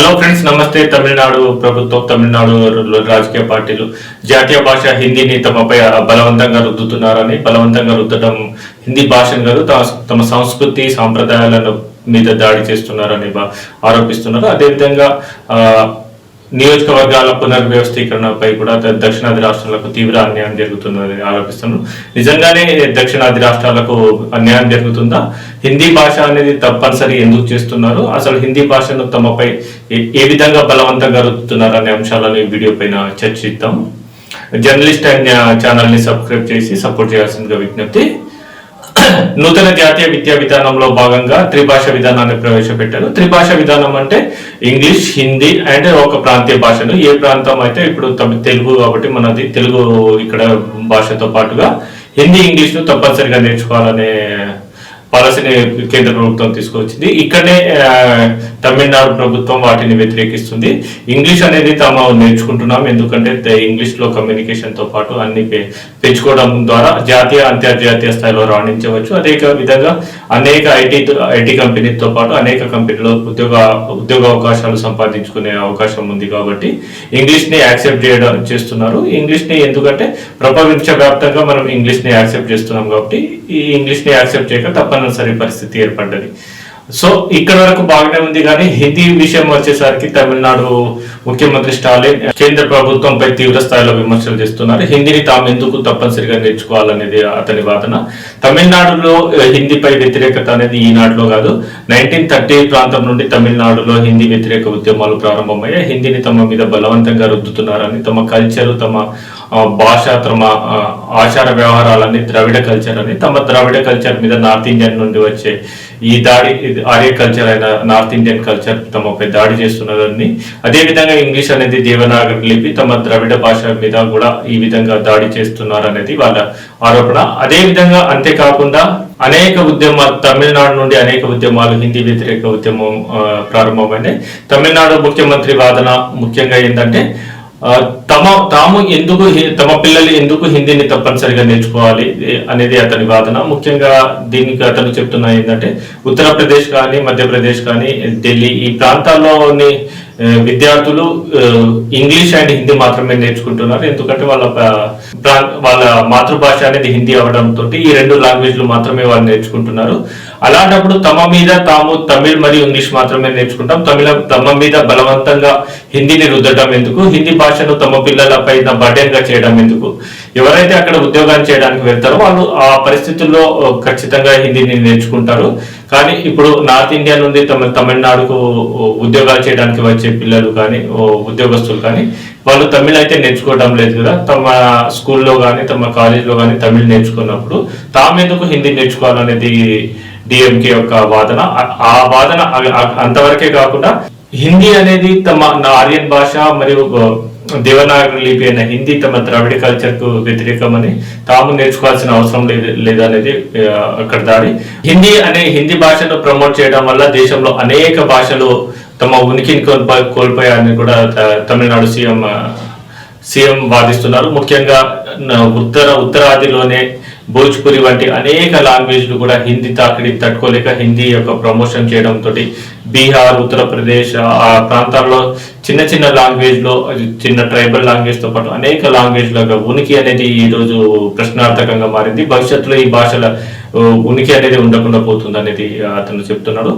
Hello friends నమస్తే. తమిళనాడు ప్రభుత్వం తమిళనాడు రాజకీయ పార్టీలు జాతీయ భాష హిందీని తమపై బలవంతంగా రుద్దుతున్నారని బలవంతంగా రుద్దడం హిందీ భాషను కాదు తమ- తమ సంస్కృతి సాంప్రదాయాలను మీద దాడి చేస్తున్నారని ఆరోపిస్తున్నారు. అదేవిధంగా ఆ, నియోజకవర్గాల పునర్వ్యవస్థీకరణపై కూడా దక్షిణాది రాష్ట్రాలకు తీవ్ర అన్యాయం జరుగుతుందని ఆరోపిస్తున్నారు. నిజంగానే దక్షిణాది రాష్ట్రాలకు అన్యాయం జరుగుతుందా? హిందీ భాష అనేది తప్పనిసరి ఎందుకు చేస్తున్నారు? అసలు హిందీ భాషను తమపై ఏ- ఏ విధంగా బలవంతంగా రుద్దుతున్నారు అనే అంశాలను ఈ వీడియో పైన చర్చిద్దాం. జర్నలిస్ట్ అండ్ ఛానల్ని సబ్స్క్రైబ్ చేసి సపోర్ట్ చేయాల్సిందిగా విజ్ఞప్తి. నూతన జాతీయ విద్యా విధానంలో భాగంగా త్రిభాష విధానాన్ని ప్రవేశపెట్టారు. త్రిభాష విధానం అంటే ఇంగ్లీష్ హిందీ అండ్ ఒక ప్రాంతీయ భాషను. ఏ ప్రాంతం అయితే ఇప్పుడు తెలుగు కాబట్టి మనది తెలుగు ఇక్కడ భాషతో పాటుగా హిందీ ఇంగ్లీష్ను తప్పనిసరిగా నేర్చుకోవాలనే పాలసీని కేంద్ర ప్రభుత్వం తీసుకొచ్చింది. ఇక్కడనే ఆ, తమిళనాడు ప్రభుత్వం వాటిని వ్యతిరేకిస్తుంది. ఇంగ్లీష్ అనేది తాము నేర్చుకుంటున్నాం. ఎందుకంటే ఇంగ్లీష్లో కమ్యూనికేషన్తో పాటు అన్ని పెంచుకోవడం ద్వారా జాతీయ అంతర్జాతీయ స్థాయిలో రాణించవచ్చు. అదే విధంగా అనేక ఐటీ ఐటీ కంపెనీతో పాటు అనేక కంపెనీలో ఉద్యోగ ఉద్యోగ అవకాశాలు సంపాదించుకునే అవకాశం ఉంది కాబట్టి ఇంగ్లీష్ని యాక్సెప్ట్ చేయడం చేస్తున్నారు. ఇంగ్లీష్ని ఎందుకంటే ప్రపంచ వ్యాప్తంగా మనం ఇంగ్లీష్ని యాక్సెప్ట్ చేస్తున్నాం కాబట్టి ఈ ఇంగ్లీష్ని యాక్సెప్ట్ చేయక తప్పనిసరి పరిస్థితి ఏర్పడ్డది. సో ఇక్కడ వరకు బాగానే ఉంది కానీ హిందీ విషయం వచ్చేసరికి తమిళనాడు ముఖ్యమంత్రి స్టాలిన్ కేంద్ర ప్రభుత్వంపై తీవ్ర స్థాయిలో విమర్శలు చేస్తున్నారు. హిందీని తాము ఎందుకు తప్పనిసరిగా నేర్చుకోవాలనేది అతని వాదన. తమిళనాడులో హిందీపై వ్యతిరేకత అనేది ఈనాటిలో కాదు. నైన్టీన్ థర్టీ ప్రాంతం నుండి తమిళనాడులో హిందీ వ్యతిరేక ఉద్యమాలు ప్రారంభమయ్యాయి. హిందీని తమ మీద బలవంతంగా రుద్దుతున్నారని తమ కల్చరు తమ భాష తమ ఆచార వ్యవహారాలన్నీ ద్రవిడ కల్చర్ అని తమ ద్రవిడ కల్చర్ మీద నార్త్ ఇండియన్ నుండి వచ్చే ఈ దాడి ఆర్య కల్చర్ అయిన నార్త్ ఇండియన్ కల్చర్ తమపై దాడి చేస్తున్నదని అదే విధంగా ఇంగ్లీష్ అనేది దేవనాగరి లిపి తమ ద్రవిడ భాష మీద కూడా ఈ విధంగా దాడి చేస్తున్నారు అనేది వాళ్ళ ఆరోపణ. అదే విధంగా అంతేకాకుండా అనేక ఉద్యమాలు తమిళనాడు నుండి అనేక ఉద్యమాలు హిందీ వ్యతిరేక ఉద్యమం ప్రారంభమైనాయి. తమిళనాడు ముఖ్యమంత్రి వాదన ముఖ్యంగా ఏంటంటే తమ తాము ఎందుకు తమ పిల్లలు ఎందుకు హిందీని తప్పనిసరిగా నేర్చుకోవాలి అనేది అతని వాదన. ముఖ్యంగా దీనికి అతను చెప్తున్న ఏంటంటే ఉత్తరప్రదేశ్ కానీ మధ్యప్రదేశ్ కానీ ఢిల్లీ ఈ ప్రాంతాల్లోని విద్యార్థులు ఇంగ్లీష్ అండ్ హిందీ మాత్రమే నేర్చుకుంటున్నారు. ఎందుకంటే వాళ్ళ ప్రా- వాళ్ళ మాతృభాష అనేది హిందీ అవడంతో ఈ రెండు లాంగ్వేజ్లు మాత్రమే వాళ్ళు నేర్చుకుంటున్నారు. అలాంటప్పుడు తమ మీద తాము తమిళ్ మరియు ఇంగ్లీష్ మాత్రమే నేర్చుకుంటాం. తమిళ తమ మీద బలవంతంగా హిందీని రుద్దడం ఎందుకు? హిందీ భాషను తమ పిల్లలపై బర్డెన్ చేయడం ఎందుకు? ఎవరైతే అక్కడ ఉద్యోగాలు చేయడానికి వెళ్తారో వాళ్ళు ఆ పరిస్థితుల్లో ఖచ్చితంగా హిందీని నేర్చుకుంటారు. కానీ ఇప్పుడు నార్త్ ఇండియా నుండి తమ తమిళనాడుకు ఉద్యోగాలు చేయడానికి వచ్చే పిల్లలు కానీ ఉద్యోగస్తులు కానీ వాళ్ళు తమిళ్ అయితే నేర్చుకోవడం లేదు కదా. తమ స్కూల్లో కానీ తమ కాలేజీలో కానీ తమిళ్ నేర్చుకున్నప్పుడు తామెందుకు హిందీ నేర్చుకోవాలనేది డిఎంకే యొక్క వాదన. ఆ- వాదన అంతవరకే కాకుండా హిందీ అనేది తమ నా ఆర్యన్ భాష మరియు దేవనాగరి లిపి అయిన హిందీ తమ ద్రావిడ కల్చర్కు వ్యతిరేకమని తాము నేర్చుకోవాల్సిన అవసరం లేదు లేదనేది అక్కడ దాడి హిందీ అనే హిందీ భాషను ప్రమోట్ చేయడం వల్ల దేశంలో అనేక భాషలు తమ ఉనికిని కోల్పో కోల్పోయాయని కూడా త- తమిళనాడు సీఎం సీఎం వాదిస్తున్నారు. ముఖ్యంగా ఉత్తర ఉత్తరాదిలోనే భోజ్పురి వంటి అనేక లాంగ్వేజ్లు కూడా హిందీ తాకిడి తట్టుకోలేక హిందీ యొక్క ప్రమోషన్ చేయడంతో బీహార్ ఉత్తరప్రదేశ్ ఆ ప్రాంతాల్లో చిన్న చిన్న లాంగ్వేజ్లో చిన్న ట్రైబల్ లాంగ్వేజ్తో పాటు అనేక లాంగ్వేజ్ ఉనికి అనేది ఈరోజు ప్రశ్నార్థకంగా మారింది. భవిష్యత్తులో ఈ భాషల ఉనికి అనేది ఉండకుండా పోతుంది అనేది అతను చెప్తున్నాడు.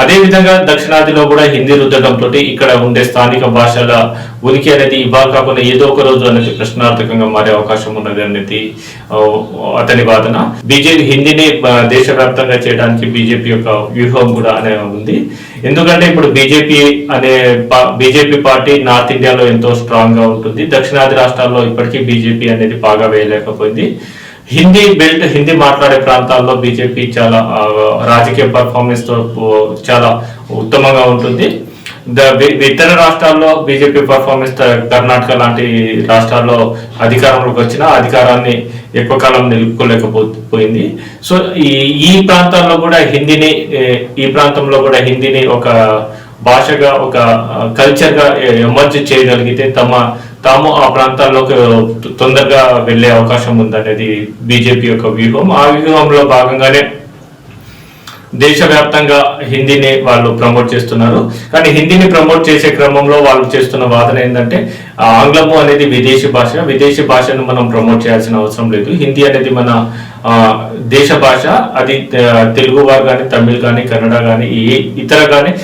అదే విధంగా దక్షిణాదిలో కూడా హిందీ రుద్దడంతో తోటి ఇక్కడ ఉండే స్థానిక భాషల ఉనికి అనేది ఇవాళ కాకుండా ఏదో ఒక రోజు అనేది ప్రశ్నార్థకంగా మారే అవకాశం ఉన్నది అనేది అతని వాదన. బీజేపీ హిందీని దేశవ్యాప్తంగా చేయడానికి బీజేపీ యొక్క వ్యూహం కూడా అనే ఉంది. ఎందుకంటే ఇప్పుడు బీజేపీ అనే బీజేపీ పార్టీ నార్త్ ఇండియాలో ఎంతో స్ట్రాంగ్గా ఉంటుంది. దక్షిణాది రాష్ట్రాల్లో ఇప్పటికీ బీజేపీ అనేది బాగా వేయలేకపోయింది. హిందీ బెల్ట్ హిందీ మాట్లాడే ప్రాంతాల్లో బీజేపీ చాలా రాజకీయ పర్ఫార్మెన్స్తో పో- చాలా ఉత్తమంగా ఉంటుంది. ద- ఇతర రాష్ట్రాల్లో బీజేపీ పర్ఫార్మెన్స్ కర్ణాటక లాంటి రాష్ట్రాల్లో అధికారంలోకి వచ్చిన అధికారాన్ని ఎక్కువ కాలం నిలుపుకోలేకపోయింది. సో ఈ ఈ ప్రాంతాల్లో కూడా హిందీని ఈ ప్రాంతంలో కూడా హిందీని ఒక భాషగా ఒక కల్చర్గా ఎమర్జ్ చేయగలిగితే తమ తాము ఆ ప్రాంతాల్లోకి తొందరగా వెళ్ళే అవకాశం ఉందనేది బీజేపీ యొక్క వ్యూహం. ఆ వ్యూహంలో భాగంగానే దేశవ్యాప్తంగా హిందీని వాళ్ళు ప్రమోట్ చేస్తున్నారు. కానీ హిందీని ప్రమోట్ చేసే క్రమంలో వాళ్ళు చేస్తున్న వాదన ఏంటంటే ఆంగ్లము అనేది విదేశీ భాష. విదేశీ భాషను మనం ప్రమోట్ చేయాల్సిన అవసరం లేదు. హిందీ అనేది మన దేశ భాష. అది తెలుగు వారు కానీ తమిళ్ కానీ కన్నడ కానీ ఏ ఇతర కానీ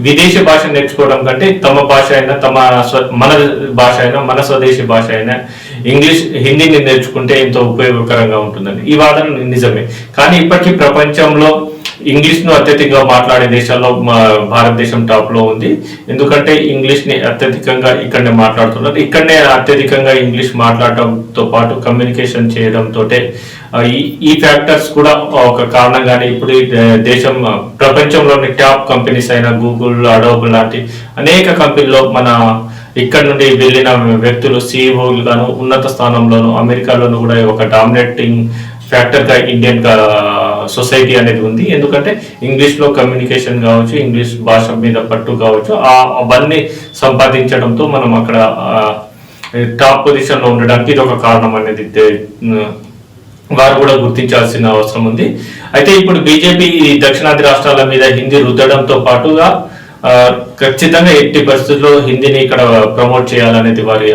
విదేశీ భాష నేర్చుకోవడం కంటే తమ భాష అయినా తమ స్వ- మన భాష అయినా మన స్వదేశీ భాష అయినా ఇంగ్లీష్ హిందీని నేర్చుకుంటే ఎంతో ఉపయోగకరంగా ఉంటుందని ఈ వాదన నిజమే. కానీ ఇప్పటికీ ప్రపంచంలో ఇంగ్లీష్ను అత్యధికంగా మాట్లాడే దేశాల్లో మా భారతదేశం టాప్లో ఉంది. ఎందుకంటే ఇంగ్లీష్ని అత్యధికంగా ఇక్కడనే మాట్లాడుతున్నారు. ఇక్కడనే అత్యధికంగా ఇంగ్లీష్ మాట్లాడటంతో పాటు కమ్యూనికేషన్ చేయడంతో ఈ ఈ ఫ్యాక్టర్స్ కూడా ఒక కారణంగానే ఇప్పుడు ఈ దేశం ప్రపంచంలోని టాప్ కంపెనీస్ అయిన గూగుల్ అడోబుల్ లాంటి అనేక కంపెనీలో మన ఇక్కడ నుండి వెళ్ళిన వ్యక్తులు సీఈఓలు గాను ఉన్నత స్థానంలోను అమెరికాలోను కూడా ఒక డామినేటింగ్ ఫ్యాక్టర్గా ఇండియన్ సొసైటీ అనేది ఉంది. ఎందుకంటే ఇంగ్లీష్లో కమ్యూనికేషన్ కావచ్చు ఇంగ్లీష్ భాష మీద పట్టు కావచ్చు ఆ అవన్నీ సంపాదించడంతో మనం అక్కడ టాప్ పొజిషన్లో ఉండడానికి ఇది ఒక కారణం అనేది వారు కూడా గుర్తించాల్సిన అవసరం ఉంది. అయితే ఇప్పుడు బీజేపీ ఈ దక్షిణాది రాష్ట్రాల మీద హిందీ రుద్దడంతో పాటుగా ఖచ్చితంగా ఎట్టి పరిస్థితుల్లో హిందీని ఇక్కడ ప్రమోట్ చేయాలనేది వారి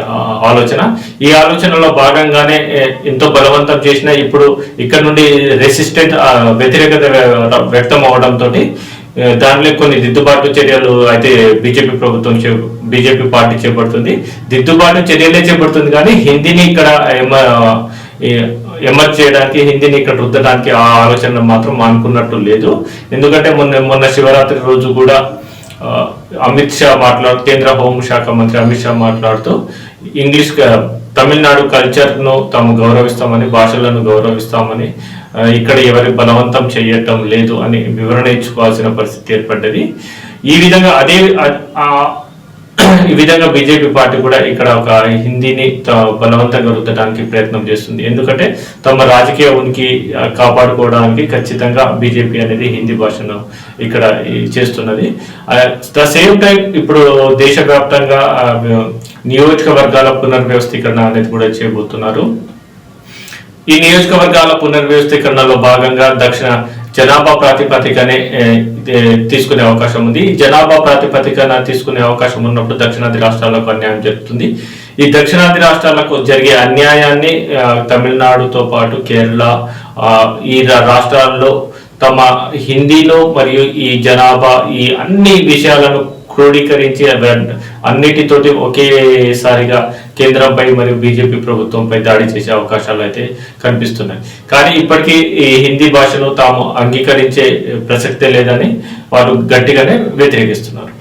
ఆలోచన. ఈ ఆలోచనలో భాగంగానే ఎంతో బలవంతం చేసిన ఇప్పుడు ఇక్కడ నుండి రెసిస్టెంట్ వ్యతిరేకత వ్యక్తం అవడంతో దానిలో కొన్ని దిద్దుబాటు చర్యలు అయితే బీజేపీ ప్రభుత్వం చే- బీజేపీ పార్టీ చేపడుతుంది. దిద్దుబాటు చర్యలే చేపడుతుంది కానీ హిందీని ఇక్కడ ఎమ- ఎమర్జ్ చేయడానికి హిందీని ఇక్కడ రుద్దడానికి ఆ ఆలోచన మాత్రం మానుకున్నట్టు లేదు. ఎందుకంటే మొన్న మొన్న శివరాత్రి రోజు కూడా అమిత్ షా మాట్లాడు కేంద్ర హోంశాఖ మంత్రి అమిత్ షా మాట్లాడుతూ ఇంగ్లీష్ తమిళనాడు కల్చర్ను తాము గౌరవిస్తామని భాషలను గౌరవిస్తామని ఇక్కడ ఎవరి బలవంతం చేయటం లేదు అని వివరణ ఇచ్చుకోవాల్సిన పరిస్థితి ఏర్పడ్డది. ఈ విధంగా అదే ఈ విధంగా బీజేపీ పార్టీ కూడా ఇక్కడ ఒక హిందీని త- బలవంతంగా రుద్దడానికి ప్రయత్నం చేస్తుంది. ఎందుకంటే తమ రాజకీయ ఉనికి కాపాడుకోవడానికి ఖచ్చితంగా బీజేపీ అనేది హిందీ భాషను ఇక్కడ చేస్తున్నది. ద సేమ్ టైం ఇప్పుడు దేశవ్యాప్తంగా నియోజకవర్గాల పునర్వ్యవస్థీకరణ అనేది కూడా చేయబోతున్నారు. ఈ నియోజకవర్గాల పునర్వ్యవస్థీకరణలో భాగంగా దక్షిణ జనాభా ప్రాతిపదికనే తీసుకునే అవకాశం ఉంది. జనాభా ప్రాతిపదికన తీసుకునే అవకాశం ఉన్నప్పుడు దక్షిణాది రాష్ట్రాలకు అన్యాయం జరుగుతుంది. ఈ దక్షిణాది రాష్ట్రాలకు జరిగే అన్యాయాన్ని తమిళనాడుతో పాటు కేరళ ఈ రాష్ట్రాల్లో తమ హిందీలో మరియు ఈ జనాభా ఈ అన్ని విషయాలను క్రోడీకరించి అన్నిటితోటి ఒకేసారిగా కేంద్రంపై మరియు బీజేపీ ప్రభుత్వంపై దాడి చేసే అవకాశాలు అయితే కనిపిస్తున్నాయి. కానీ ఇప్పటికీ ఈ హిందీ భాషను తాము అంగీకరించే ప్రసక్తే లేదని వారు గట్టిగానే వ్యతిరేకిస్తున్నారు.